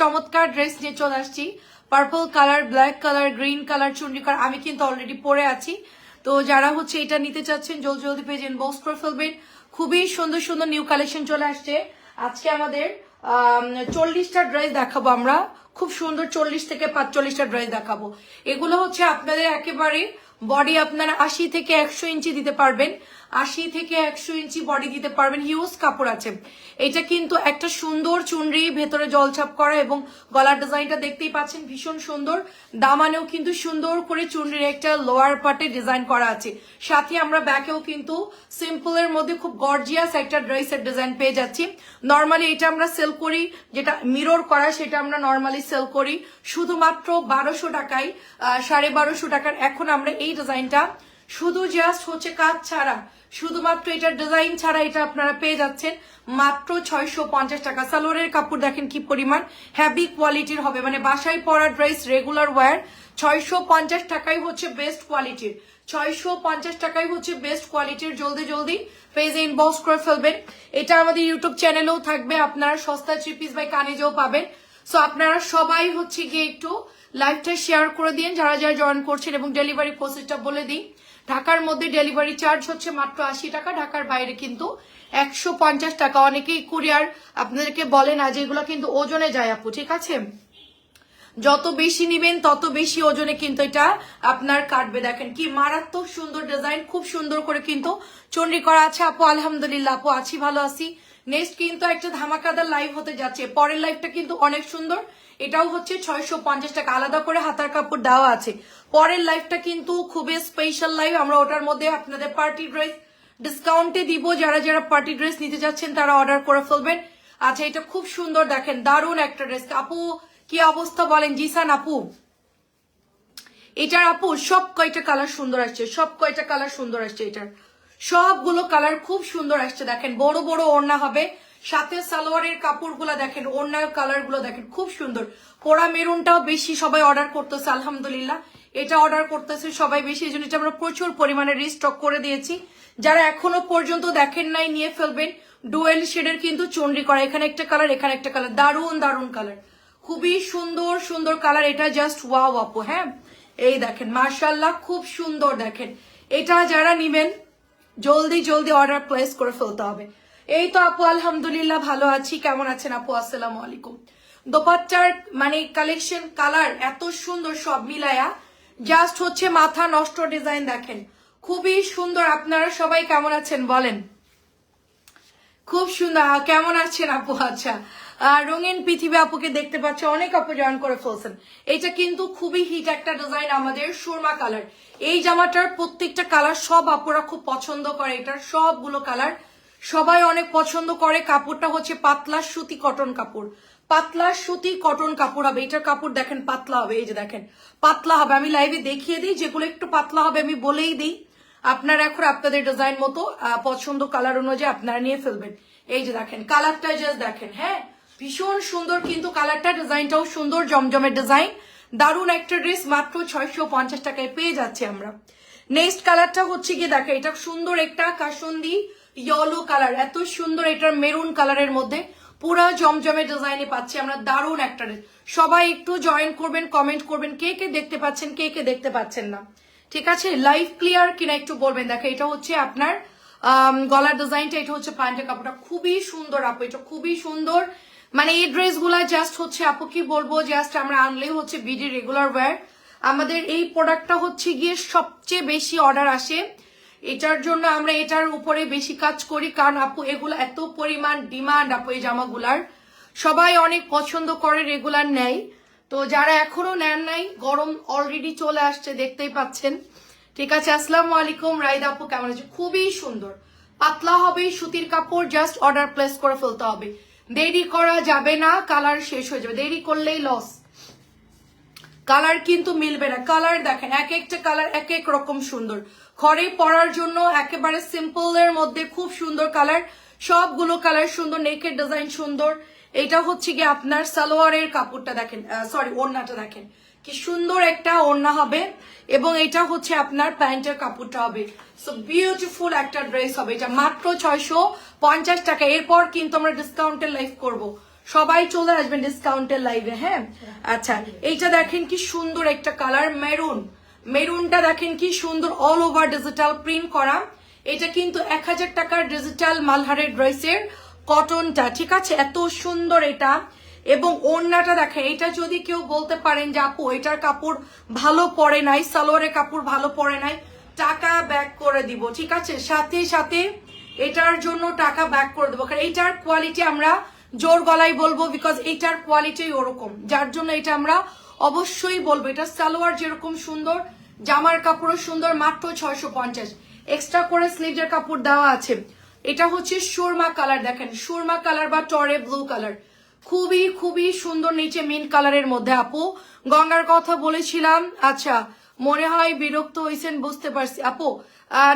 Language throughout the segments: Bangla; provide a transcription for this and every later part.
চমৎকার ড্রেস নিয়ে চলে আসছি। Purple colour black colour green colour Chundi colour আমি কিন্তু অলরেডি পরে আছি। তো যারা হচ্ছে এটা নিতে চাচ্ছেন, জলদি জলদি পেয়ে ইনবক্স করে ফেলবেন। খুবই সুন্দর সুন্দর নিউ কালেকশন চলে আসছে। আজকে আমাদের চল্লিশটা ড্রেস দেখাবো আমরা। খুব সুন্দর চল্লিশ থেকে পাঁচচল্লিশটা ড্রেস দেখাবো। এগুলো হচ্ছে আপনাদের একেবারে বডি আপনারা আশি থেকে একশো ইঞ্চি দিতে পারবেন। আশি থেকে একশো ইঞ্চি বডি দিতে পারবেন। হিউজ কাপড় আছে। এটা কিন্তু একটা সুন্দর চুনরি, ভেতরে জলছাপ করা এবং গলার ডিজাইনটা দেখতেই পাচ্ছেন, ভীষণ সুন্দর। দামানেও কিন্তু সুন্দর করে চুনরির একটা লোয়ার পার্টে ডিজাইন করা আছে। সাথে আমরা ব্যাকেও কিন্তু সিম্পলের মধ্যে খুব গর্জিয়াস একটা ড্রেসের ডিজাইন পেয়ে যাচ্ছি। নর্মালি এটা আমরা সেল করি, যেটা মিরর করা, সেটা আমরা নর্মালি সেল করি। শুধুমাত্র বারোশো টাকায় সাড়ে বারোশো টাকার এখন আমরা এই ডিজাইনটা শুধু জাস্ট হচ্ছে কাজ ছাড়া, শুধুমাত্র এটার ডিজাইন ছাড়া এটা আপনারা পেয়ে যাচ্ছেন। মাত্র ছয়শো পঞ্চাশ টাকা। সালোয়ারের কাপড় দেখেন কি পরিমাণ হ্যাভি কোয়ালিটির হবে। মানে বাসায় পরা ড্রেস রেগুলার ওয়্যার ছয়শো পঞ্চাশ টাকাই হচ্ছে বেস্ট কোয়ালিটির ছয়শো পঞ্চাশ টাকাই হচ্ছে বেস্ট কোয়ালিটির জলদি জলদি পেজে ইনবক্স করে ফেলবেন। এটা আমাদের ইউটিউব চ্যানেলেও থাকবে। আপনারা সস্তা থ্রি পিস বাই কানিজেও পাবেন। সো আপনারা সবাই হচ্ছে গিয়ে একটু লাইভটা শেয়ার করে দিন। যারা যারা জয়েন করছেন এবং ডেলিভারি প্রসেসটা বলে দিই ঢাকার মধ্যে ডেলিভারি চার্জ হচ্ছে মাত্র আশি টাকা, ঢাকার বাইরে কিন্তু একশো পঞ্চাশ টাকা। অনেকেই কুরিয়ার আপনাদেরকে বলে না যেগুলো কিন্তু ওজনে যায়, আপু, ঠিক আছে? যত বেশি নিবেন, তত বেশি ওজনে কিন্তু এটা আপনার কাটবে। দেখেন কি মারাত্মক সুন্দর ডিজাইন খুব সুন্দর করে কিন্তু চন্ডি করা আছে। আপু, আলহামদুলিল্লাহ, আপু, আছি, ভালো আছি। নেক্সট কিন্তু একটা ধামাকাদার লাইভ হতে যাচ্ছে। পরের লাইভটা কিন্তু অনেক সুন্দর। এটাও হচ্ছে ছয়শো পঞ্চাশ টাকা। আলাদা করে হাতার কাপড় দেওয়া আছে। পরের লাইফটা কিন্তু খুবই স্পেশাল লাইভ আমরা ওটার মধ্যে আপনাদের পার্টি ড্রেস ডিসকাউন্টে দিব। যারা যারা পার্টি ড্রেস নিতে যাচ্ছেন, তারা অর্ডার করে ফেলবেন। আচ্ছা এটা খুব সুন্দর দেখেন। দারুণ একটা ড্রেস আপু, কি অবস্থা বলেন? জিসান আপু। এটার আপু, সব কয়টা কালার সুন্দর আসছে। সব কয়টা কালার সুন্দর আসছে এটার। সবগুলো কালার খুব সুন্দর আসছে। দেখেন, বড় বড় ওড়না হবে। সাথে সালোয়ারের কাপড়গুলো দেখেন, ওড়নার কালারগুলো দেখেন, খুব সুন্দর। পোড়া মেরুনটাও বেশি সবাই অর্ডার করতেছে, আলহামদুলিল্লাহ। এটা অর্ডার করতেছে সবাই বেশি, এই জন্য এটা আমরা প্রচুর পরিমাণে রিস্টক করে দিয়েছি। যারা এখনও পর্যন্ত দেখেন নাই, নিয়ে ফেলবেন। ডুয়েল শেডের কিন্তু চন্ডি করা, এখানে একটা কালার এখানে একটা কালার দারুণ দারুণ কালার খুবই সুন্দর সুন্দর কালার এটা জাস্ট ওয়াও আপু হ্যাঁ? এই দেখেন মার্শাল্লাহ খুব সুন্দর দেখেন। এটা যারা নিবেন, জলদি জলদি অর্ডার প্লেস করে ফেলতে হবে। এই তো আপু, আলহামদুলিল্লাহ ভালো আছি। কেমন আছেন আপু? আসসালামু আলাইকুম। দোপাট্টার মানে কালেকশন কালার এত সুন্দর সব মিলায়া জাস্ট হচ্ছে মাথা নষ্ট ডিজাইন দেখেন। খুবই সুন্দর। আপনারা সবাই কেমন আছেন বলেন? খুব সুন্দর। কেমন আছেন আপু? আচ্ছা। রঙিন পৃথিবী আপুকে দেখতে পাচ্ছি। অনেক আপু জয়েন করে ফেলছেন। এটা কিন্তু খুবই হিট একটা ডিজাইন আমাদের সুরমা কালার এই জামাটার প্রত্যেকটা কালার সব আপুরা খুব পছন্দ করে। এটার সবগুলো কালার সবাই অনেক পছন্দ করে, কাপড়টা হচ্ছে পাতলা সুতি কটন কাপড়। পাতলা সুতি কটন কাপড় হবে, এটার কাপড় দেখেন পাতলা হবে, এই যে দেখেন, পাতলা হবে। আমি লাইভে দেখিয়ে দিই, যেগুলো একটু পাতলা হবে আমি বলেই দিই। আপনারা এখন আপনাদের ডিজাইন মতো পছন্দ কালার অনুযায়ী আপনারা নিয়ে ফেলবেন। এই যে দেখেন কালারটা জাস্ট দেখেন হ্যাঁ? ভীষণ সুন্দর কিন্তু কালারটা ডিজাইনটাও সুন্দর, জমজমের ডিজাইন দারুণ একটা ড্রেস মাত্র ছয়শো পঞ্চাশ টাকায় পেয়ে যাচ্ছে আমরা। নেক্সট কালারটা হচ্ছে গিয়ে দেখেন, এটা সুন্দর একটা কাসন্দি ইয়েলো কালার এত সুন্দর এটার মেরুন কালারের মধ্যে। পুরা জমজমের ডিজাইনে পাচ্ছি আমরা, দারুণ একটা। সবাই একটু জয়েন করবেন কমেন্ট করবেন, কে কে দেখতে পাচ্ছেন, কে কে দেখতে পাচ্ছেন না। ঠিক আছে? লাইভ ক্লিয়ার কিনা একটু বলবেন। দেখো, এটা হচ্ছে আপনার গলার ডিজাইনটা এটা হচ্ছে প্যান্টের কাপড়টা। খুবই সুন্দর আপু, এটা খুবই সুন্দর। মানে এই ড্রেসগুলা জাস্ট হচ্ছে, আপু, কি বলব? জাস্ট আমরা আনলেই হচ্ছে বিডি রেগুলার ওয়্যার আমাদের এই প্রোডাক্টটা হচ্ছে গিয়ে সবচেয়ে বেশি অর্ডার আসে এটার জন্য আমরা এটার উপরে বেশি কাজ করি। কারণ আপু, এগুলো এত পরিমাণ ডিমান্ড আপু, এই জামাগুলার। সবাই অনেক পছন্দ করে রেগুলার নেয়। তো যারা এখনও নেন নাই, গরম অলরেডি চলে আসছে, দেখতেই পাচ্ছেন। ঠিক আছে, আসসালামু আলাইকুম। রাইদা আপু, কেমন আছে? খুবই সুন্দর। পাতলা হবে, সুতির কাপড় জাস্ট অর্ডার প্লেস করে ফেলতে হবে। দেরি করা যাবে না কালার শেষ হয়ে যাবে। দেরি করলেই লস কালার কিন্তু মিলবে না। কালার দেখেন, এক একটা কালার এক এক রকম সুন্দর। ঘরে পরার জন্য একেবারে সিম্পল এর মধ্যে খুব সুন্দর কালার সবগুলো কালার সুন্দর নেকের ডিজাইন সুন্দর। এটা হচ্ছে কি আপনার সালোয়ারের কাপড়টা দেখেন সরি ওড়নাটা দেখেন। কি সুন্দর একটা ওড়না হবে এবং এটা হচ্ছে আপনার প্যান্টের কাপড়টা হবে। সো বিউটিফুল একটা ড্রেস হবে। এটা মাত্র ছয়শো পঞ্চাশ টাকা। এরপর কিন্তু আমরা ডিসকাউন্টের লাইফ করব। সবাই চলে আসবেন ডিসকাউন্টের লাইভে হ্যাঁ? আচ্ছা। এইটা দেখেন কি সুন্দর একটা কালার মেরুন মেরুনটা দেখেন কি সুন্দর অল ওভার ডিজিটাল প্রিন্ট করা। এটা কিন্তু এক হাজার টাকার ডিজিটাল মালহারের ড্রেসের কটনটা ঠিক আছে? এত সুন্দর এটা। এবং ওড়নাটা দেখেন, এটা যদি কেউ বলতে পারেন যে, আপু, এটার কাপড় ভালো পরে নাই, সালোয়ারের কাপড় ভালো পরে নাই, টাকা ব্যাক করে দিব। ঠিক আছে? সাথে সাথে এটার জন্য টাকা ব্যাক করে দেবো। কারণ এইটার কোয়ালিটি আমরা জোর গলায় বলব বিকজ এইটার কোয়ালিটি ওরকম। যার জন্য এটা আমরা অবশ্যই বলব, এটা সালোয়ার যেরকম সুন্দর, জামার কাপড়ও সুন্দর, মাত্র ছয়শো পঞ্চাশ। এক্সট্রা করে স্লিভের কাপড় দেওয়া আছে। এটা হচ্ছে সুরমা কালার, দেখেন, সুরমা কালার বা টরে ব্লু কালার। খুবই খুবই সুন্দর নিচে মিন কালারের মধ্যে, আপু। গঙ্গার কথা বলেছিলাম আচ্ছা মনে হয় বিরক্ত হয়েছেন বুঝতে পারছি। আপু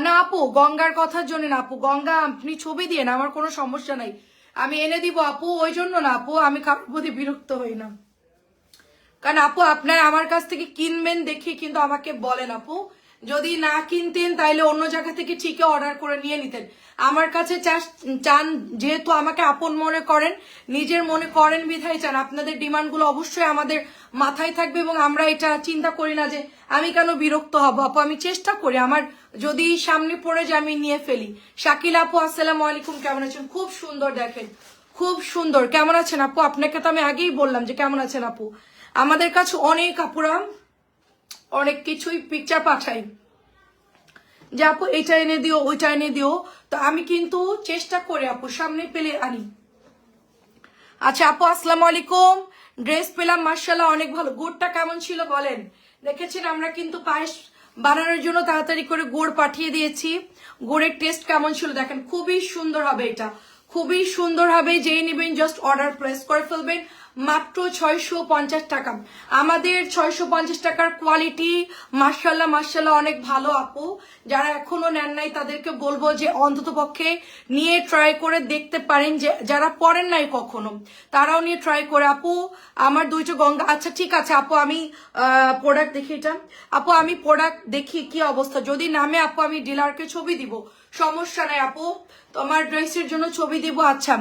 না আপু, গঙ্গার কথার জন্য না আপু। গঙ্গা, আপনি ছবি দিয়ে না আমার কোনো সমস্যা নাই। আমি এনে দিব, আপু, ওই জন্য না, আপু, আমি কারোর প্রতি বিরক্ত হই না। কারণ আপু, আপনার আমার কাছ থেকে কিনবেন দেখে কিন্তু আমাকে বলেন আপু। যদি না কিনতেন, তাইলে অন্য জায়গা থেকে ঠিকই অর্ডার করে নিয়ে নিতেন। আমার কাছে চান, যেহেতু আমাকে আপন মনে করেন, নিজের মনে করেন বিধায় চান। আপনাদের ডিমান্ডগুলো অবশ্যই আমাদের মাথায় থাকবে এবং আমরা এটা চিন্তা করি না যে আমি কেন বিরক্ত হব। আপু, আমি চেষ্টা করি। আমার যদি সামনে পড়ে যে আমি নিয়ে ফেলি। শাকিল আপু, আসসালামু আলাইকুম। কেমন আছেন? খুব সুন্দর দেখেন। খুব সুন্দর। কেমন আছেন আপু? আপনাকে তো আমি আগেই বললাম যে কেমন আছেন আপু? আমাদের কাছে অনেক আপুরা অনেক কিছুই পিকচার পাঠাই। যে আপু, এইটা এনে দিও, ওইটা এনে দিও। তো আমি কিন্তু চেষ্টা করে আপু, সামনে পেলে আনি। আচ্ছা আপু, আসসালামু আলাইকুম। ড্রেস পেলাম মার্শাল্লাহ অনেক ভালো। গোড়টা কেমন ছিল বলেন? দেখেছেন, আমরা কিন্তু পায়েস বানানোর জন্য তাড়াতাড়ি করে গোড় পাঠিয়ে দিয়েছি। গোড়ের টেস্ট কেমন ছিল দেখেন, খুবই সুন্দর হবে এটা। খুবই সুন্দর হবে, যেই নেবেন জাস্ট অর্ডার প্রেস করে ফেলবেন। মাত্র ছয়শো পঞ্চাশ টাকা। আমাদের ছয়শো পঞ্চাশ টাকার কোয়ালিটি মার্শাল্লাহ মার্শাল্লাহ অনেক ভালো আপু। যারা এখনও নেন নাই, তাদেরকে বলব যে অন্তত পক্ষে নিয়ে ট্রাই করে দেখতে পারেন যে, যারা পড়েন নাই কখনো, তারাও নিয়ে ট্রাই করে। আপু, আমার দুইটো গঙ্গা। আচ্ছা ঠিক আছে, আপু, আমি প্রোডাক্ট দেখি এটা। আপু, আমি প্রোডাক্ট দেখি কি অবস্থা। যদি নামে, আপু, আমি ডিলারকে ছবি দিব। সমস্যা নাই আপু। তোমার ড্রেসের জন্য ছবি দিব আচ্ছা।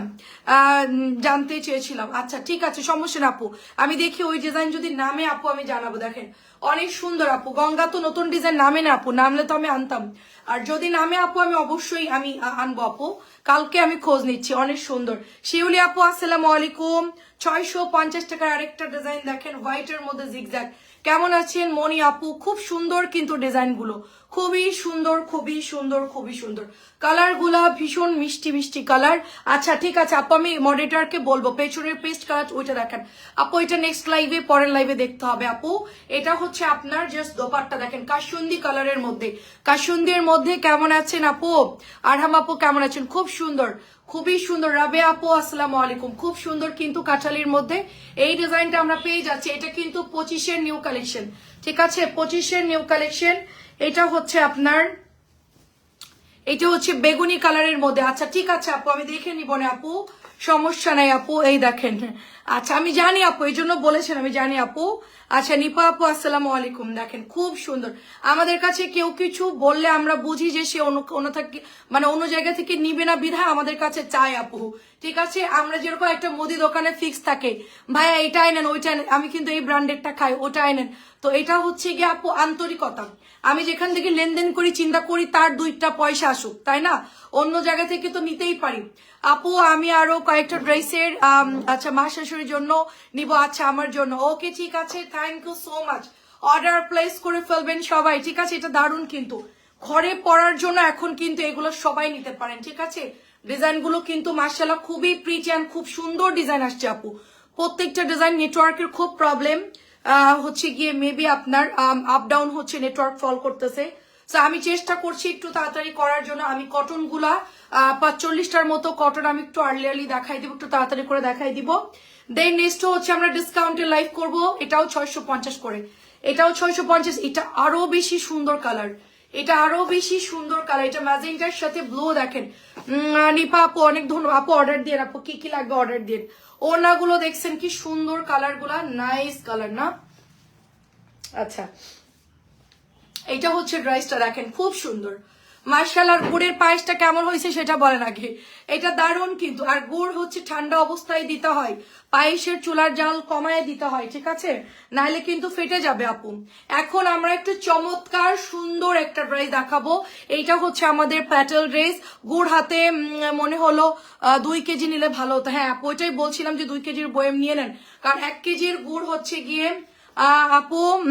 জানতে চেয়েছিলাম। আচ্ছা ঠিক আছে, সমস্যা না আপু। আমি দেখি ওই ডিজাইন যদি নামে আপু, আমি জানাব, দেখেন। অনেক সুন্দর আপু। গঙ্গা তো নতুন ডিজাইন নামে না আপু, নামলে তো আমি আনতাম। আর যদি নামে আপু, আমি অবশ্যই আমি আনব আপু। কালকে আমি খোঁজ নিচ্ছি, অনেক সুন্দর। শিউলি আপু, আসসালামু আলাইকুম। ছয়শো পঞ্চাশ টাকার আরেকটা ডিজাইন দেখেন হোয়াইটের মধ্যে জিগজ্যাগ কেমন আছেন মনি আপু? খুব সুন্দর কিন্তু ডিজাইনগুলো খুবই সুন্দর খুবই সুন্দর খুবই সুন্দর। কালারগুলা ভীষণ মিষ্টি মিষ্টি কালার আচ্ছা ঠিক আছে, আপু, আমি মডারেটরকে বলব, পেছনের পেস্ট কালার ওইটা দেখেন। আপু, এটা নেক্সট লাইভে পরের লাইভে দেখতে হবে, আপু। এটা হচ্ছে আপনার জাস্ট দোপাট্টা, দেখেন কাশুন্দি কালারের মধ্যে। কাশুন্দির মধ্যে কেমন আছেন, আপু? আরহাম আপু, কেমন আছেন? খুব সুন্দর, খুবই সুন্দর। রাবে আপু, আসসালামু আলাইকুম। খুব সুন্দর কিন্তু কাঁঠালির মধ্যে। এই ডিজাইনটা আমরা পেয়ে যাচ্ছি। এটা কিন্তু পঁচিশের নিউ কালেকশন ঠিক আছে, পঁচিশের নিউ কালেকশন এটা হচ্ছে আপনার, এটা হচ্ছে বেগুনি কালারের মধ্যে। আচ্ছা ঠিক আছে আপু, আমি দেখে নিব না আপু। সমস্যা নাই আপু, এই দেখেন। আচ্ছা আমি জানি আপু, এই জন্য বলেছেন, আমি জানি আপু। আচ্ছা নিপা আপু, আসসালামু আলাইকুম। দেখেন, খুব সুন্দর। আমাদের কাছে কেউ কিছু বললে আমরা বুঝি যে সে অন্য থেকে মানে অন্য জায়গা থেকে নিবে না বিধায় আমাদের কাছে চাই আপু। ঠিক আছে? আমরা যেরকম একটা মুদি দোকানে ফিক্স থাকে। ভাইয়া, এটা নেন ওইটা আমি কিন্তু এই ব্র্যান্ডেডটা খাই, ওটা নেন তো এটা হচ্ছে গিয়ে আপু আন্তরিকতা। আমি যেখান থেকে লেনদেন করি, চিন্তা করি, তার দুইটা পয়সা আসুক, তাই না? অন্য জায়গা থেকে তো নিতেই পারি। আপু, আমি আরও কয়েকটা ড্রেসের আচ্ছা মা শাশুড়ির জন্য নিব আচ্ছা আমার জন্য। ওকে, ঠিক আছে thank you so much order place করে ফেলবেন সবাই, ঠিক আছে? এটা দারুণ কিন্তু। ঘরে পরার জন্য এখন কিন্তু এগুলো সবাই নিতে পারেন, ঠিক আছে? ডিজাইনগুলো কিন্তু মার্শাল্লাহ খুবই প্রিটি অ্যান্ড খুব সুন্দর ডিজাইন আসছে, আপু। প্রত্যেকটা ডিজাইন নেটওয়ার্কের খুব প্রবলেম হচ্ছে গিয়ে মেবি আপনার আপ ডাউন হচ্ছে নেটওয়ার্ক ফল করতেছে। সো আমি চেষ্টা করছি একটু তাড়াতাড়ি করার জন্য। আমি কটনগুলা পাঁচচল্লিশটার মতো কটন আমি একটু আর্লিয়ারলি দেখাই দিব, একটু তাড়াতাড়ি করে দেখাই দিব। দেন নেক্সট হচ্ছে আমরা ডিসকাউন্টে লাইভ করব। এটাও ছয়শো পঞ্চাশ করে। এটাও ছয়শো পঞ্চাশ। এটা আরও বেশি সুন্দর কালার এটা আরও বেশি সুন্দর কালার এটা ম্যাজেন্টার সাথে ব্লু দেখেন। নিপা আপু, অনেক ধন্যবাদ। আপু অর্ডার দিয়ে আপু কি কি লাগবে অর্ডার দিয়ে? ওনাগুলো দেখছেন কি সুন্দর কালারগুলা নাইস কালার না? আচ্ছা এটা হচ্ছে ড্রাইসটা দেখেন, খুব সুন্দর। মার্শাল, আর গুড়ের পায়েসটা কেমন হয়েছে সেটা বলেন আগে। এটা দারুণ কিন্তু, আর গুড় হচ্ছে ঠান্ডা অবস্থায় দিতে হয়। পায়েসের চুলার জাল কমায় দিতে হয়, ঠিক আছে? নাহলে কিন্তু ফেটে যাবে আপু। এখন আমরা একটু চমৎকার, সুন্দর একটা ড্রেস দেখাবো। এইটা হচ্ছে আমাদের প্যাটেল ড্রেস গুড় হাতে মনে হলো দুই কেজি নিলে ভালো হতো। হ্যাঁ আপু, ওইটাই বলছিলাম যে দুই কেজির বয়েম নিয়ে নেন। কারণ এক কেজির গুড় হচ্ছে গিয়ে আপু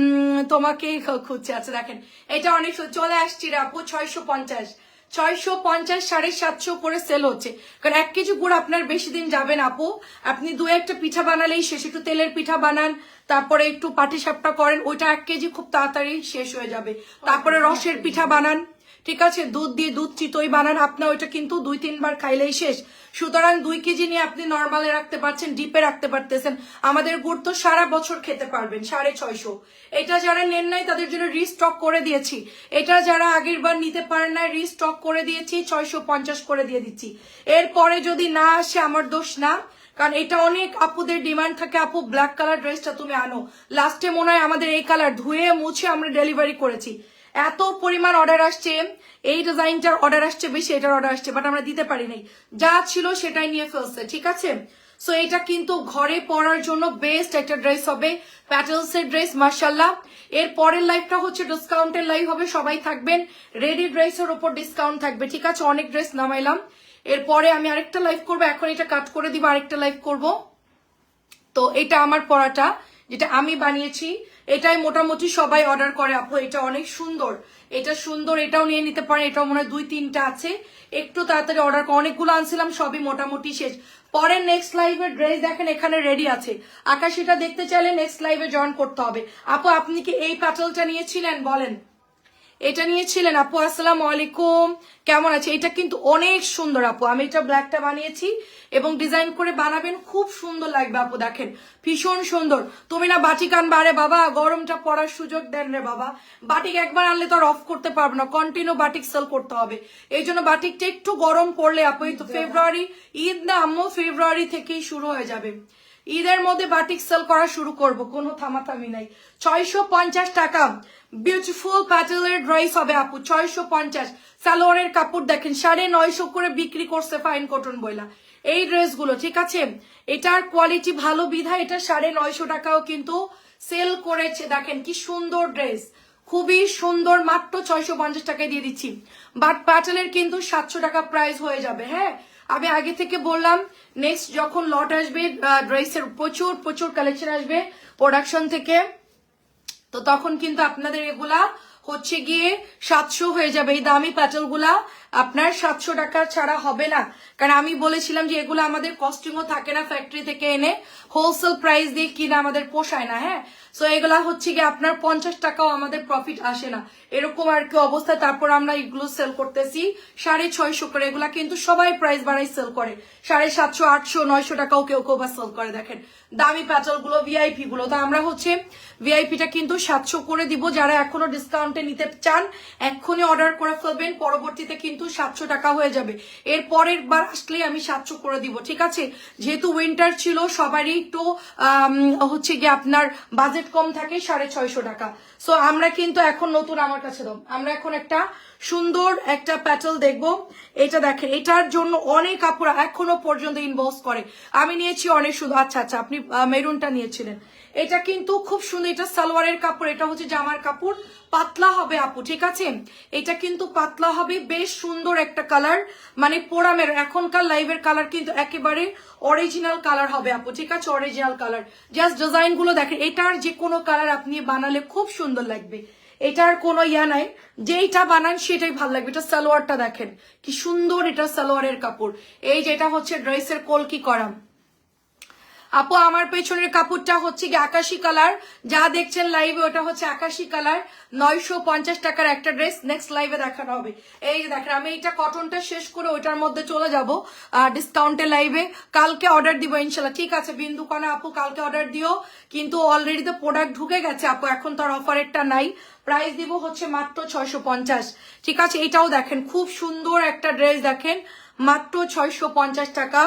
তোমাকেই তোমাকে খুঁজছে। আচ্ছা দেখেন। এটা অনেক চলে আসছি আপু, ছয়শো পঞ্চাশ। ছয়শো পঞ্চাশ সাড়ে সাতশো করে সেল হচ্ছে। কারণ এক কেজি গুড় আপনার বেশি দিন যাবেন আপু। আপনি দু একটা পিঠা বানালেই শেষ। একটু তেলের পিঠা বানান, তারপরে একটু পাটি সাপটা করেন, ওইটা এক কেজি খুব তাড়াতাড়ি শেষ হয়ে যাবে। তারপরে রসের পিঠা বানান। ঠিক আছে, দুধ দিয়ে দুধ চিতই বানান, আপনার ওইটা কিন্তু দুই, তিনবার খাইলেই শেষ। সুতরাং দুই কেজি নিয়ে আপনি নর্মালে রাখতে পারছেন, ডিপে রাখতে পারতেছেন। আমাদের গুড় তো সারা বছর খেতে পারবেন, সাড়ে ছয়শো। এটা যারা নেন নাই, তাদের জন্য রিস্টক করে দিয়েছি। এটা যারা আগের বার নিতে পারেন না রিস্টক করে দিয়েছি, ছয়শো পঞ্চাশ করে দিয়ে দিচ্ছি। এরপরে যদি না আসে, আমার দোষ না। কারণ এটা অনেক আপুদের ডিমান্ড থাকে, আপু ব্ল্যাক কালার ড্রেসটা তুমি আনো। লাস্টে মনে হয় আমাদের এই কালার ধুয়ে মুছে আমরা ডেলিভারি করেছি। এত পরিমাণ অর্ডার আসছে, এই ডিজাইনটার অর্ডার আসছে, বেশি এটার অর্ডার আসছে বাট আমরা দিতে পারি নাই। যা ছিল সেটাই নিয়ে ফেলছে, ঠিক আছে? সো এটা কিন্তু ঘরে পরার জন্য বেস্ট একটা ড্রেস হবে প্যাটেলস এর ড্রেস মার্শাল্লাহ এর পরের লাইফটা হচ্ছে ডিসকাউন্টের লাইভ হবে, সবাই থাকবেন। রেডি ড্রেসের উপর ডিসকাউন্ট থাকবে, ঠিক আছে? অনেক ড্রেস নামাইলাম। এরপরে আমি আরেকটা লাইভ করব, এখন এটা কাট করে দিব, আরেকটা লাইভ করব। তো, এটা আমার পড়াটা যেটা আমি বানিয়েছি। এটাই মোটামুটি সবাই অর্ডার করে, আপু, এটা অনেক সুন্দর। এটা সুন্দর, এটাও নিয়ে নিতে পারে এটাও মনে হয় দুই, তিনটা আছে। একটু তাড়াতাড়ি অর্ডার করে, অনেকগুলো আনছিলাম, সবই মোটামুটি শেষ। পরে নেক্সট লাইভের ড্রেস দেখেন, এখানে রেডি আছে। আকাশ, এটা দেখতে চাইলে নেক্সট লাইভে জয়েন করতে হবে। আপু, আপনি কি এই পাটলটা নিয়েছিলেন? বলেন। এটা নিয়েছিলেন আপু আসসালাম আলাইকুম। কেমন আছে? এটা কিন্তু অনেক সুন্দর আপু। আমি এটা ব্ল্যাকটা বানিয়েছি এবং ডিজাইন করে বানাবেন খুব সুন্দর লাগবে আপু দেখেন। ভীষণ সুন্দর। তুমি না বাটিক আনবা আরে বাবা গরমটা পড়ার সুযোগ দেন রে বাবা। বাটিক একবার আনলে তো আর অফ করতে পারব না কন্টিনিউ বাটিক সেল করতে হবে। এই জন্য বাটিকটা একটু গরম পড়লে আপু এই তো ফেব্রুয়ারি ঈদ না আম্মু ফেব্রুয়ারি থেকেই শুরু হয়ে যাবে। ঈদের মধ্যে বাটিক সেল করা শুরু করব, কোনো থামাথামি নাই। ছয়শো পঞ্চাশ টাকা। বিউটিফুল প্যাটেলের ড্রেস হবে আপু, ছয়শো পঞ্চাশ। সালোয়ারের কাপড় দেখেন, সাড়ে নয়শো করে বিক্রি করছে ফাইন কটন বইলা। এই ড্রেসগুলো, ঠিক আছে? এটার কোয়ালিটি ভালো বিধা এটা সাড়ে নয়শো টাকাও কিন্তু সেল করেছে। দেখেন কি সুন্দর ড্রেস। খুবই সুন্দর, মাত্র ছয়শো পঞ্চাশ টাকায় দিয়ে দিচ্ছি। বাট প্যাটেলের কিন্তু সাতশো টাকা প্রাইস হয়ে যাবে হ্যাঁ? আমি আগে থেকে বললাম নেক্সট যখন লট আসবে ড্রেসের প্রচুর প্রচুর কালেকশন আসবে প্রোডাকশন থেকে, তো তখন কিন্তু আপনাদের এগুলা হচ্ছে গিয়ে সাতশো হয়ে যাবে, এই দামি প্যাটেলগুলা। আপনার সাতশো টাকা ছাড়া হবে না। কারণ আমি বলেছিলাম যে এগুলো আমাদের কস্টিংও থাকে না ফ্যাক্টরি থেকে এনে হোলসেল প্রাইস দিয়ে কিনা আমাদের পোষায় না হ্যাঁ? সো এগুলা হচ্ছে গিয়ে আপনার পঞ্চাশ টাকাও আমাদের প্রফিট আসে না। এরকম আর কি অবস্থা। তারপর আমরা এগুলো সেল করতেছি। সাড়ে ছয়শো করে। এগুলা কিন্তু সবাই প্রাইস বাড়াই সেল করে। সাড়ে সাতশো, আটশো, নয়শো টাকাও কেউ কেউ বা সেল করে, দেখেন। দামি প্যাটেলগুলো ভিআইপি গুলো। তো আমরা হচ্ছে ভিআইপিটা কিন্তু সাতশো করে দিব। যারা এখনও ডিসকাউন্টে নিতে চান, এক্ষুনি অর্ডার করে ফেলবেন। পরবর্তীতে কিন্তু সাতশো টাকা হয়ে যাবে। এর পরের বার আসলে আমি সাতশো করে দিব, ঠিক আছে? যেহেতু উইন্টার ছিল, সবারই একটু হচ্ছে গিয়ে আপনার বাজেট কম থাকে সাড়ে ছয়শো টাকা। সো আমরা কিন্তু এখন নতুন আমার কাছে দাম আমরা এখন একটা সুন্দর একটা প্যাটেল দেখব। এটা দেখেন, এটার জন্য অনেক কাপড় এখনও পর্যন্ত ইনভলভ করে। আমি নিয়েছি অনেক শুধু আচ্ছা আচ্ছা আপনি মেরুনটা নিয়েছিলেন। এটা কিন্তু খুব সুন্দর, এটা সালোয়ারের কাপড়, এটা হচ্ছে জামার কাপড়। পাতলা হবে আপু, ঠিক আছে? এটা কিন্তু পাতলা হবে, বেশ সুন্দর একটা কালার মানে পোড়ামের এখনকার লাইভের কালার কিন্তু একেবারে অরিজিনাল কালার হবে আপু, ঠিক আছে? অরিজিনাল কালার জাস্ট ডিজাইনগুলো দেখেন, এটার যে কোনো কালার আপনি বানালে খুব সুন্দর লাগবে। এটার কোনো ইয়া নাই। যেটা বানান সেটাই ভালো লাগবে। এটা সালোয়ারটা দেখেন। কি সুন্দর এটা সালোয়ারের কাপড়। এই যেটা হচ্ছে ড্রেসের কলকি করা আপু, আমার পেছনের কাপড়টা হচ্ছে কি আকাশি কালার। যা দেখছেন লাইভে ওটা হচ্ছে আকাশি কালার। নয়শো পঞ্চাশ টাকার একটা ড্রেস নেক্সট লাইভে দেখানো হবে। এই দেখেন, আমি এইটা কটনটা শেষ করে ওইটার মধ্যে চলে যাব ডিসকাউন্টে লাইভে কালকে অর্ডার দিব ইনশাল্লাহ ঠিক আছে, বিন্দু কনা আপু, কালকে অর্ডার দিও। কিন্তু অলরেডি তো প্রোডাক্ট ঢুকে গেছে আপু, এখন তার অফারেরটা নাই। প্রাইস দিব হচ্ছে মাত্র ছয়শো পঞ্চাশ। ঠিক আছে, এটাও দেখেন, খুব সুন্দর একটা ড্রেস দেখেন। মাত্র ছয়শো পঞ্চাশ টাকা।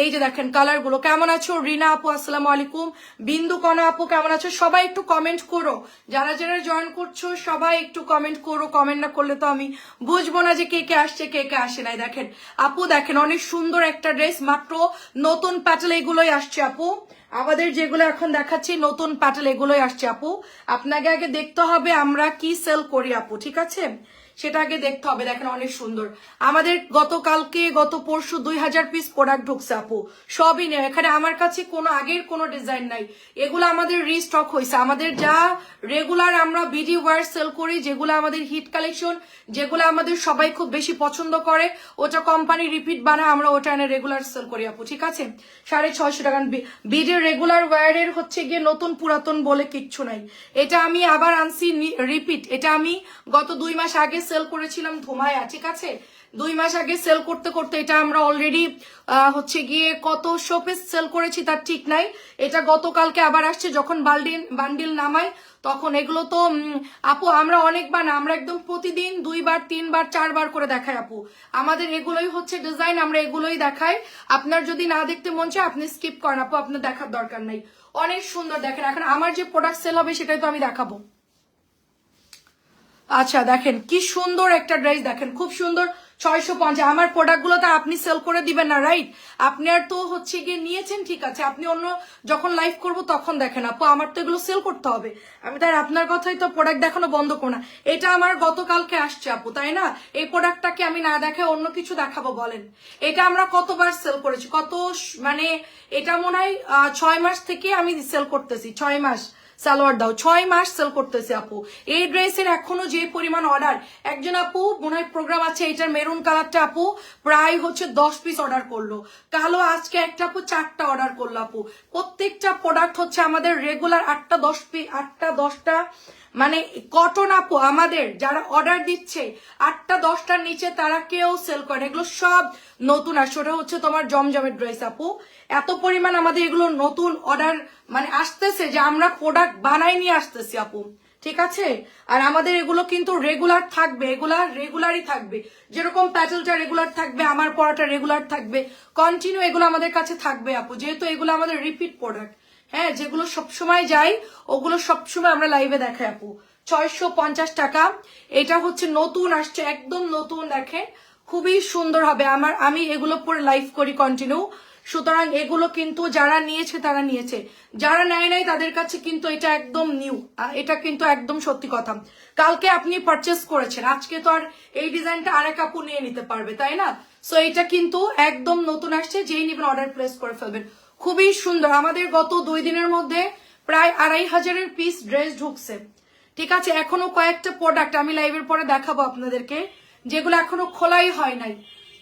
এই যে দেখেন কালারগুলো, কেমন আছো? রিনা আপু, আসসালামু আলাইকুম। বিন্দু কণা আপু, কেমন আছো? সবাই একটু কমেন্ট করো। যারা যারা জয়েন করছ, সবাই একটু কমেন্ট করো। কমেন্ট না করলে তো আমি বুঝব না যে কে কে আসছে, কে কে আসে নাই। দেখেন, আপু দেখেন, অনেক সুন্দর একটা ড্রেস মাত্র নতুন প্যাটেল এগুলোই আসছে, আপু। আমাদের যেগুলো এখন দেখাচ্ছি, নতুন প্যাটেল এগুলোই আসছে, আপু। আপনাকে আগে দেখতে হবে আমরা কি সেল করি, আপু, ঠিক আছে? সেটা আগে দেখতে হবে, দেখেন অনেক সুন্দর। আমাদের গতকালকে, গত পরশু দুই হাজার পিস প্রোডাক্ট ঢুকছে আপু। সবই নেই এখানে আমার কাছে কোনো আগের কোনো ডিজাইন নাই। এগুলো আমাদের রিস্টক হয়েছে আমাদের যা রেগুলার আমরা বিডি ওয়ার সেল করি, যেগুলো আমাদের হিট কালেকশন যেগুলো আমাদের সবাই খুব বেশি পছন্দ করে, ওটা কোম্পানি রিপিট বানায়, আমরা ওটা এনে রেগুলার সেল করি আপু, ঠিক আছে? সাড়ে ছয়শো টাকা। বিডের রেগুলার ওয়ারের হচ্ছে গিয়ে নতুন পুরাতন বলে কিচ্ছু নাই। এটা আমি আবার আনছি রিপিট এটা আমি গত দুই মাস আগে সেল করেছিলাম, ধোমায়া ঠিক আছে? দুই মাস আগে সেল করতে করতে এটা আমরা অলরেডি হচ্ছে গিয়ে কত শোপিস সেল করেছি তার ঠিক নাই। এটা গতকালকে আবার আসছে, যখন বান্ডিল বান্ডিল নামাই তখন এগুলো তো আপু, আমরা অনেকবার না, আমরা একদম প্রতিদিন দুইবার, তিনবার, চারবার করে দেখাই, আপু। আমাদের এগুলোই হচ্ছে ডিজাইন আমরা এগুলোই দেখাই। আপনার যদি না দেখতে মন চায়, আপনি স্কিপ করেন, আপু, আপনার দেখার দরকার নাই। অনেক সুন্দর দেখেন, এখন আমার যে প্রোডাক্ট সেল হবে, সেটাই তো আমি দেখাবো। আচ্ছা দেখেন, কি সুন্দর একটা ড্রেস, দেখেন, খুব সুন্দর, ছয়শো পঞ্চাশ। আমার প্রোডাক্টগুলো তো আপনি সেল করে দিবেন না রাইট আপনি আর তো হচ্ছে গিয়ে নিয়েছেন, ঠিক আছে। আপনি অন্য যখন লাইভ করব তখন দেখেন, আপু, আমার তো এগুলো সেল করতে হবে। আমি তাই আপনার কথাই তো প্রোডাক্ট দেখানো বন্ধ করো না। এটা আমার গতকালকে আসছে, আপু, তাই না? এই প্রোডাক্টটাকে আমি না দেখায় অন্য কিছু দেখাবো, বলেন। এটা আমরা কতবার সেল করেছি? কত মানে এটা মনে হয় ছয় মাস থেকে আমি সেল করতেছি, ছয় মাস। সালোয়ার দাও। ছয় মাস সেল করতেছে আপু। এই ড্রেসের এখনও যে পরিমাণ অর্ডার একজন আপু, মনে হয় প্রোগ্রাম আছে, এটার মেরুন কালারটা আপু, প্রায় হচ্ছে দশ পিস অর্ডার করল। কালো আজকে একটা আপু, চারটা অর্ডার করল আপু। প্রত্যেকটা প্রোডাক্ট হচ্ছে আমাদের রেগুলার আটটা, দশ পি আটটা, দশটা মানে কটন আপু, আমাদের যারা অর্ডার দিচ্ছে, আটটা, দশটার নিচে তারা কেউ সেল করে এগুলো সব নতুন। আসছে ওটা হচ্ছে তোমার জমজমের ড্রেস আপু। এত পরিমাণ আমাদের এগুলো নতুন অর্ডার মানে আসতেছে যে আমরা প্রোডাক্ট বানাই নিয়ে আসতেছি আপু। ঠিক আছে? আর আমাদের এগুলো কিন্তু রেগুলার থাকবে এগুলার রেগুলারই থাকবে। যেরকম প্যাটেলটা রেগুলার থাকবে, আমার পড়াটা রেগুলার থাকবে। কন্টিনিউ এগুলো আমাদের কাছে থাকবে আপু। যেহেতু এগুলো আমাদের রিপিট প্রোডাক্ট হ্যাঁ যেগুলো সবসময় যাই, ওগুলো সবসময় আমরা লাইভে দেখাই আপু। ছয়শো পঞ্চাশ টাকা। এটা হচ্ছে নতুন আসছে, একদম নতুন দেখে খুবই সুন্দর হবে। আমার, আমি এগুলো পরে লাইভ করি কন্টিনিউ সুতরাং এগুলো কিন্তু যারা নিয়েছে, তারা নিয়েছে। যারা নেয় নাই, তাদের কাছে কিন্তু এটা একদম নিউ এটা কিন্তু একদম সত্যি কথা। কালকে আপনি পারচেস করেছেন। আজকে তো আর এই ডিজাইনটা আরেক আপু নিয়ে নিতে পারবে, তাই না? সো এটা কিন্তু একদম নতুন আসছে। যেই নিবেন অর্ডার প্লেস করে ফেলবেন। খুবই সুন্দর। আমাদের গত দুই দিনের মধ্যে প্রায় আড়াই হাজারের পিস ড্রেস ঢুকছে। ঠিক আছে, এখনও কয়েকটা প্রোডাক্ট আমি লাইভের পরে দেখাবো আপনাদেরকে, যেগুলো এখনও খোলাই হয় নাই।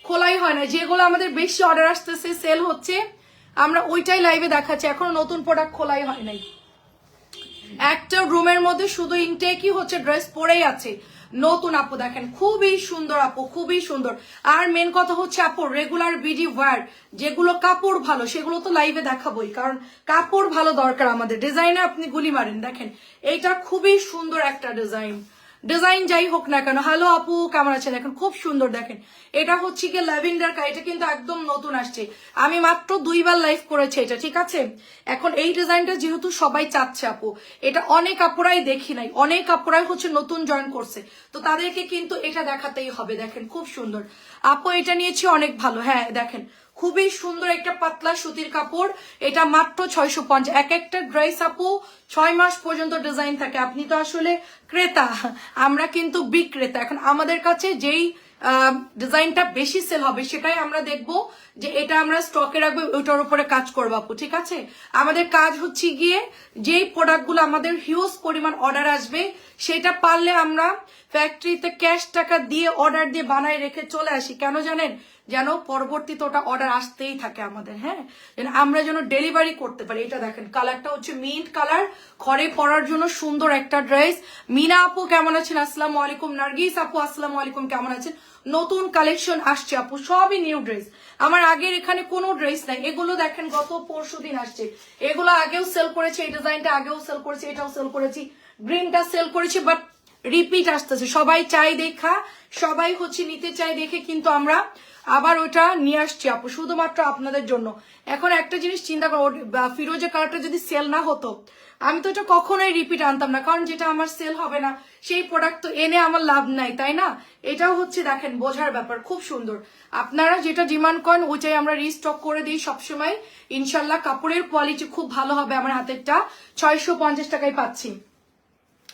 খোলাই হয় নাই, যেগুলো আমাদের বেশি অর্ডার আসতেছে সেল হচ্ছে, আমরা ওইটাই লাইভে দেখাচ্ছি, এখনও নতুন প্রোডাক্ট খোলাই হয় নাই। একটা রুমের মধ্যে শুধু ইনটেকই হচ্ছে ড্রেস পরেই আছে। নতুন আপু দেখেন, খুবই সুন্দর আপু, খুবই সুন্দর। আর মেন কথা হচ্ছে আপু রেগুলার বিডি ওয়ার যেগুলো কাপড় ভালো, সেগুলো তো লাইভে দেখাবোই। কারণ কাপড় ভালো দরকার আমাদের। ডিজাইনে আপনি গুলি মারেন, দেখেন। এইটা খুবই সুন্দর একটা ডিজাইন ডিজাইন যাই হোক না কেন হ্যালো আপু, কেমন আছেন? দেখেন, খুব সুন্দর, দেখেন। এটা হচ্ছে কি ল্যাভেন্ডার কা এটা কিন্তু একদম নতুন আসছে। আমি মাত্র দুইবার লাইভ করেছি এটা, ঠিক আছে? এখন এই ডিজাইনটা যেহেতু সবাই চাচ্ছে আপু, এটা অনেক আপুরাই দেখি নাই, অনেক আপুরাই হচ্ছে নতুন জয়েন করছে। তো তাদেরকে কিন্তু এটা দেখাতেই হবে, দেখেন, খুব সুন্দর। আপু, এটা নিয়েছি অনেক ভালো হ্যাঁ দেখেন। খুবই সুন্দর একটা পাতলা সুতির কাপড়। এটা মাত্র ছয়শো পঞ্চাশ। এক একটা ড্রেস আপু, ছয় মাস পর্যন্ত ডিজাইন থাকে। আপনি তো আসলে ক্রেতা। আমরা কিন্তু বিক্রেতা। এখন আমাদের কাছে যেই ডিজাইনটা বেশি সেল হবে, সেটাই আমরা দেখব যে এটা আমরা স্টকে রাখব ওইটার উপরে কাজ করব আপু, ঠিক আছে? আমাদের কাজ হচ্ছে গিয়ে যেই প্রোডাক্টগুলো আমাদের হিউজ পরিমাণ অর্ডার আসবে, সেটা পারলে আমরা ফ্যাক্টরিতে ক্যাশ টাকা দিয়ে অর্ডার দিয়ে বানায় রেখে চলে আসি। কেন জানেন? যেন পরবর্তীতে ওটা অর্ডার আসতেই থাকে আমাদের হ্যাঁ? যেন আমরা যেন ডেলিভারি করতে পারি। এটা দেখেন কালারটা হচ্ছে মিন্ট কালার ঘরে পরার জন্য সুন্দর একটা ড্রেস মিনা আপু কেমন আছেন? আসসালামু আলাইকুম। নার্গিস আপু, আসসালামু আলাইকুম। কেমন আছেন? নতুন কালেকশন আসছে আপু, সবই নিউ ড্রেস আমার আগের এখানে কোনো ড্রেস নাই। এগুলো দেখেন, গত পরশু দিন আসছে। এগুলো আগেও সেল করেছে, এই ডিজাইনটা আগেও সেল করেছি, এটাও সেল করেছি। গ্রিনটা সেল করেছি বাট রিপিট আসতেছে। সবাই চাই দেখা, সবাই হচ্ছে নিতে চাই দেখে, কিন্তু আমরা আবার ওটা নিয়ে আসছি আপু, শুধুমাত্র আপনাদের জন্য। এখন একটা জিনিস চিন্তা করো, ওর- বা, ফিরোজা কালারটা যদি সেল না হতো, আমি তো এটা কখনোই রিপিট আনতাম না, কারণ যেটা আমার সেল হবে না, সেই প্রোডাক্ট তো এনে আমার লাভ নাই, তাই না? এটাও হচ্ছে দেখেন, বোঝার ব্যাপার, খুব সুন্দর। আপনারা যেটা ডিমান্ড করেন, ওইটাই আমরা রিস্টক করে দিই সবসময়। ইনশাল্লাহ কাপড়ের কোয়ালিটি খুব ভালো হবে আমার হাতেরটা, ছয়শো পঞ্চাশ টাকায় পাচ্ছি।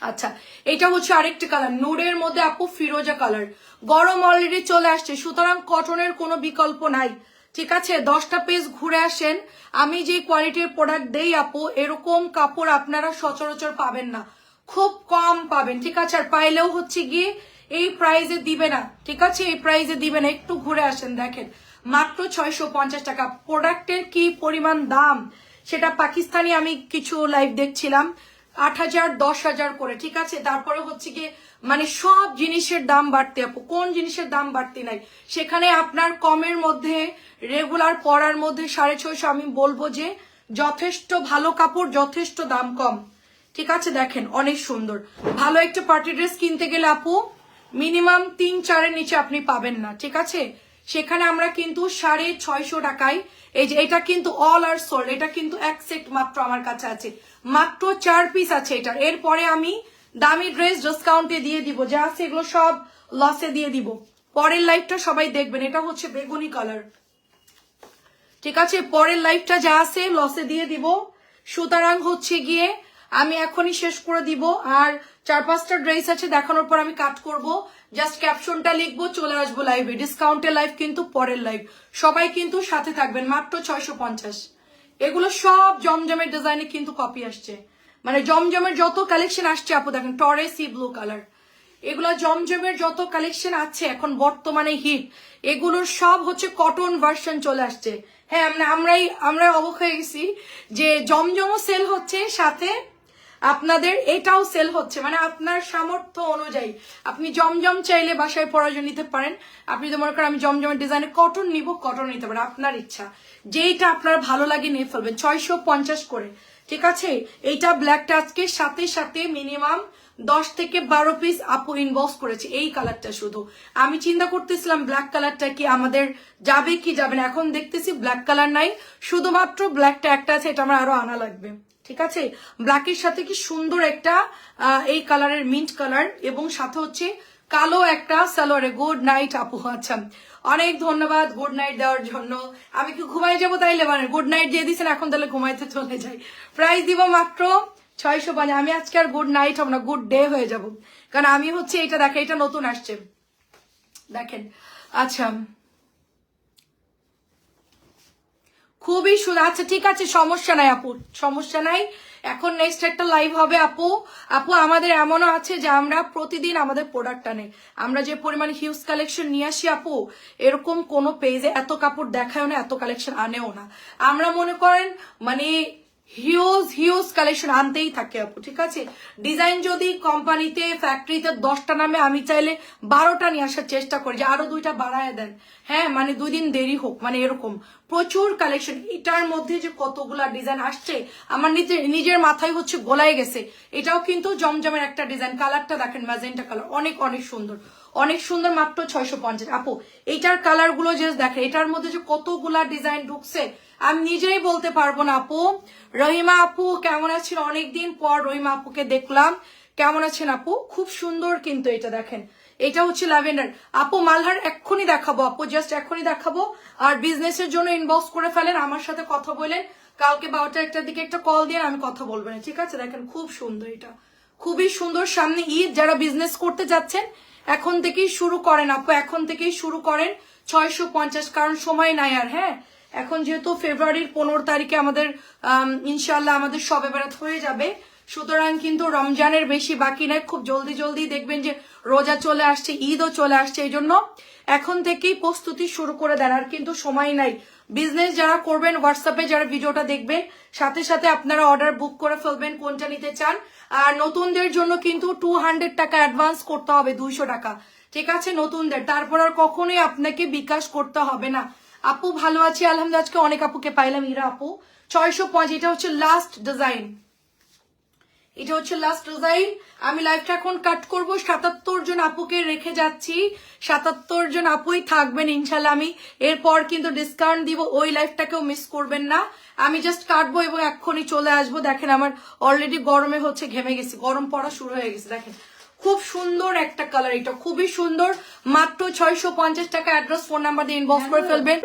আচ্ছা এটা হচ্ছে আরেকটি কালার নোডের মধ্যে আপু ফিরোজা কালার গরম অলরেডি চলে আসছে, সুতরাং কটনের কোনো বিকল্প নাই। ঠিক আছে, দশটা পেজ ঘুরে আসেন। আমি যে কোয়ালিটির প্রোডাক্ট দেই আপু, এরকম কাপড় আপনারা সচরাচর পাবেন না। খুব কম পাবেন, ঠিক আছে? আর পাইলেও হচ্ছে গিয়ে এই প্রাইজে দিবে না। ঠিক আছে, এই প্রাইজে দিবে না। একটু ঘুরে আসেন, দেখেন। মাত্র ছয়শো পঞ্চাশ টাকা। প্রোডাক্টের কি পরিমাণ দাম? সেটা পাকিস্তানি আমি কিছু লাইভ দেখছিলাম। আট হাজার, দশ হাজার করে, ঠিক আছে? তারপরে হচ্ছে গিয়ে মানে সব জিনিসের দাম বাড়তে আপু, কোন জিনিসের দাম বাড়তে নাই? সেখানে আপনার কমের মধ্যে রেগুলার পরার মধ্যে সাড়ে ছয়শো, আমি বলব যে যথেষ্ট ভালো কাপড়, যথেষ্ট দাম কম। ঠিক আছে? দেখেন, অনেক সুন্দর। ভালো একটা পার্টি ড্রেস কিনতে গেলে আপু মিনিমাম তিন চারের নিচে আপনি পাবেন না, ঠিক আছে? সেখানে আমরা কিন্তু সাড়ে ছয়শো টাকায় এই যে, এটা কিন্তু অল আর সোল্ড এটা কিন্তু এক সেট মাত্র আমার কাছে আছে। মাত্র চার পিস আছে এটার। এরপরে আমি দামি ড্রেস ডিসকাউন্টে দিয়ে দিব, যা আছে এগুলো সব লসে দিয়ে দিব। পরের লাইফটা সবাই দেখবেন, এটা হচ্ছে বেগুনি কালার ঠিক আছে? পরের লাইফটা যা আছে লসে দিয়ে দিব। সুতরাং হচ্ছে গিয়ে আমি এখনই শেষ করে দিব। আর চার পাঁচটা ড্রেস আছে, দেখানোর পর আমি কাট করব। জাস্ট ক্যাপশনটা লিখব, চলে আসব লাইভে ডিসকাউন্টের লাইভ কিন্তু পরের লাইভ সবাই কিন্তু সাথে থাকবেন, মাত্র ছয়শো পঞ্চাশ। এগুলো সব জমজমের ডিজাইনে কিন্তু কপি আসছে। মানে জমজমের যত কালেকশন আসছে, আপু দেখেন টরে সি ব্লু কালার এগুলো জমজমের যত কালেকশন আছে, এখন বর্তমানে হিট এগুলোর সব হচ্ছে কটন ভার্সন চলে আসছে। হ্যাঁ আমরা আমরাই আমরা অবাক হয়ে গেছি যে জমজমও সেল হচ্ছে, সাথে আপনাদের এটাও সেল হচ্ছে। মানে আপনার সামর্থ্য অনুযায়ী। আপনি জমজম চাইলে বাসায় পরাজন নিতে পারেন। আপনি তো মনে করেন আমি জমজমের ডিজাইনে কটন নিব কটন নিতে পারেন। আপনার ইচ্ছা। যেইটা আপনার ভালো লাগে নিয়ে ফেলবেন। ছয়শো পঞ্চাশ করে। ঠিক আছে? এইটা ব্ল্যাকটা আজকে সাথে সাথে মিনিমাম দশ থেকে বারো পিস আপু ইনবক্স করেছে। এই কালারটা শুধু। আমি চিন্তা করতেছিলাম ব্ল্যাক কালারটা কি আমাদের যাবে কি যাবে না। এখন দেখতেছি ব্ল্যাক কালার নাই। শুধুমাত্র ব্ল্যাকটা একটা আছে, এটা আমার আরও আনা লাগবে। ঠিক আছে? ব্ল্যাকের সাথে কি সুন্দর একটা এই কালারের মিন্ট কালার এবং সাথে হচ্ছে কালো একটা সালোয়ারে। গুড নাইট আপু। আচ্ছা অনেক ধন্যবাদ গুড নাইট দেওয়ার জন্য। আমি কি ঘুমাই যাব তাই মানে গুড নাইট দিয়ে দিচ্ছেন এখন তাহলে ঘুমাইতে চলে যাই। প্রাইস দিব মাত্র ছয়শো পাঁচ আমি আজকে আর গুড নাইট হব না গুড ডে হয়ে যাব। কারণ আমি হচ্ছে এটা দেখে এটা নতুন আসছে। দেখেন আচ্ছা। খুবই সুন্দর আচ্ছা ঠিক আছে, সমস্যা নাই আপু, সমস্যা নাই। এখন নেক্সট একটা লাইভ হবে আপু। আপু, আমাদের এমনও আছে যে আমরা প্রতিদিন আমাদের প্রোডাক্টটা নেই আমরা যে পরিমাণ হিউজ কালেকশন নিয়ে আসি আপু, এরকম কোনো পেজে এত কাপড় দেখায়ও না, এত কালেকশন আনেও না। আমরা মনে করেন মানে হিউজ হিউজ কালেকশন আনতেই থাকে আপু, ঠিক আছে? ডিজাইন যদি কোম্পানিতে ফ্যাক্টরিতে দশটা নামে, আমি চাইলে বারোটা নিয়ে আসার চেষ্টা করি, যে আরও দুইটা বাড়ায় দেন। হ্যাঁ মানে দুই দিন দেরি হোক মানে এরকম। প্রচুর কালেকশন এটার মধ্যে যে কতগুলা ডিজাইন আসছে, আমার নিজের নিজের মাথায় হচ্ছে গোলায় গেছে। এটাও কিন্তু জমজমের একটা ডিজাইন কালারটা দেখেন ম্যাজেন্টা কালার অনেক অনেক সুন্দর। অনেক সুন্দর, মাত্র ছয়শো পঞ্চাশ। আপু, এইটার কালারগুলো যে দেখেন, এটার মধ্যে যে কতগুলা ডিজাইন ঢুকছে আমি নিজেই বলতে পারব না, আপু। রহিমা আপু, কেমন আছেন? অনেকদিন পর রহিমা আপুকে দেখলাম। কেমন আছেন আপু? খুব সুন্দর কিন্তু এটা দেখেন। এটা হচ্ছে ল্যাভেন্ডার। আপু, মালহার এক্ষুনি দেখাবো, আপু। জাস্ট এক্ষুনি দেখাবো। আর বিজনেসের জন্য ইনবক্স করে ফেলেন, আমার সাথে কথা বলেন। কালকে বারোটা একটার দিকে একটা কল দিয়ে আমি কথা বলব না, ঠিক আছে? দেখেন খুব সুন্দর এটা। খুবই সুন্দর সামনে ঈদ, যারা বিজনেস করতে যাচ্ছেন, এখন থেকেই শুরু করেন আপু, এখন থেকেই শুরু করেন। ছয়শো পঞ্চাশ, কারণ সময় নাই আর হ্যাঁ? এখন যেহেতু ফেব্রুয়ারির পনেরো তারিখে আমাদের ইনশাল্লাহ আমাদের সবে বেড়াত হয়ে যাবে। সুতরাং কিন্তু রমজানের বেশি বাকি নাই। খুব জলদি জলদি দেখবেন যে রোজা চলে আসছে, ঈদও চলে আসছে এই জন্য এখন থেকেই প্রস্তুতি শুরু করে দেন। আর কিন্তু সময় নাই। বিজনেস যারা করবেন হোয়াটসঅ্যাপে যারা ভিডিওটা দেখবেন সাথে সাথে আপনারা অর্ডার বুক করে ফেলবেন কোনটা নিতে চান। আর নতুনদের জন্য কিন্তু টু হান্ড্রেড টাকা অ্যাডভান্স করতে হবে, দুইশো টাকা। ঠিক আছে, নতুনদের। তারপর আর কখনোই আপনাকে বিকাশ করতে হবে না। আপু ভালো আছি, আলহামদুলিল্লাহ, আজকে অনেক আপুকে পাইলাম, ইরা আপু। ছয়শো পঁয়ষ এটা হচ্ছে লাস্ট ডিজাইন এটা হচ্ছে লাস্ট ডিজাইন আমি লাইভটা এখন কাট করব, সাতাত্তর জন আপুকে রেখে যাচ্ছি। সাতাত্তর জন আপুই থাকবেন ইনশাল্লাহ আমি। এরপর কিন্তু ডিসকাউন্ট দিব, ওই লাইফটাকেও মিস করবেন না। আমি জাস্ট কাটবো এবং এক্ষুনি চলে আসব। দেখেন আমার অলরেডি গরমে হচ্ছে ঘেমে গেছি, গরম পড়া শুরু হয়ে গেছে, দেখেন। খুব সুন্দর একটা কালার এটা খুবই সুন্দর। মাত্র ছয়শো পঞ্চাশ টাকা অ্যাড্রেস ফোন নাম্বার দিয়ে ইনবক্স করে ফেলবেন।